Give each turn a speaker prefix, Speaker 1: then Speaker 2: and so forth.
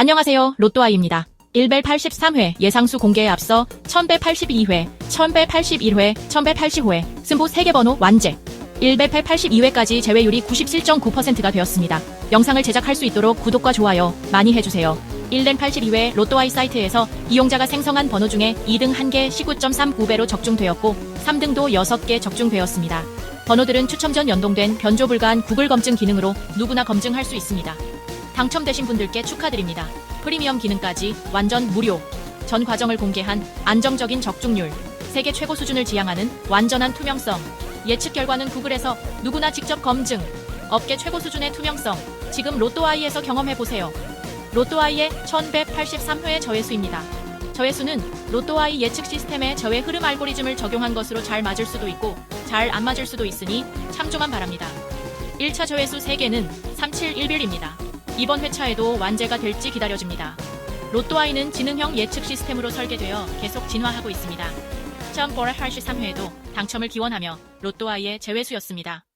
Speaker 1: 안녕하세요. 로또아이입니다. 1벨 83회 예상수 공개에 앞서 1082회, 1081회, 1080회 승부 3개 번호 완제. 1벨 82회까지 제외율이 97.9%가 되었습니다. 영상을 제작할 수 있도록 구독과 좋아요 많이 해주세요. 1렌 82회 로또아이 사이트에서 이용자가 생성한 번호 중에 2등 1개 19.39배로 적중되었고 3등도 6개 적중되었습니다. 번호들은 추첨 전 연동된 변조 불가한 구글 검증 기능으로 누구나 검증할 수 있습니다. 당첨되신 분들께 축하드립니다. 프리미엄 기능까지 완전 무료. 전 과정을 공개한 안정적인 적중률, 세계 최고 수준을 지향하는 완전한 투명성. 예측 결과는 구글에서 누구나 직접 검증. 업계 최고 수준의 투명성. 지금 로또아이에서 경험해 보세요. 로또아이의 1183회의 저해수입니다. 저해수는 로또아이 예측 시스템의 저해 흐름 알고리즘을 적용한 것으로 잘 맞을 수도 있고 잘 안 맞을 수도 있으니 참조만 바랍니다. 1차 저해수 3개는 371빌입니다. 이번 회차에도 완제가 될지 기다려집니다. 로또아이는 지능형 예측 시스템으로 설계되어 계속 진화하고 있습니다. 1083회에도 당첨을 기원하며 로또아이의 재회수였습니다.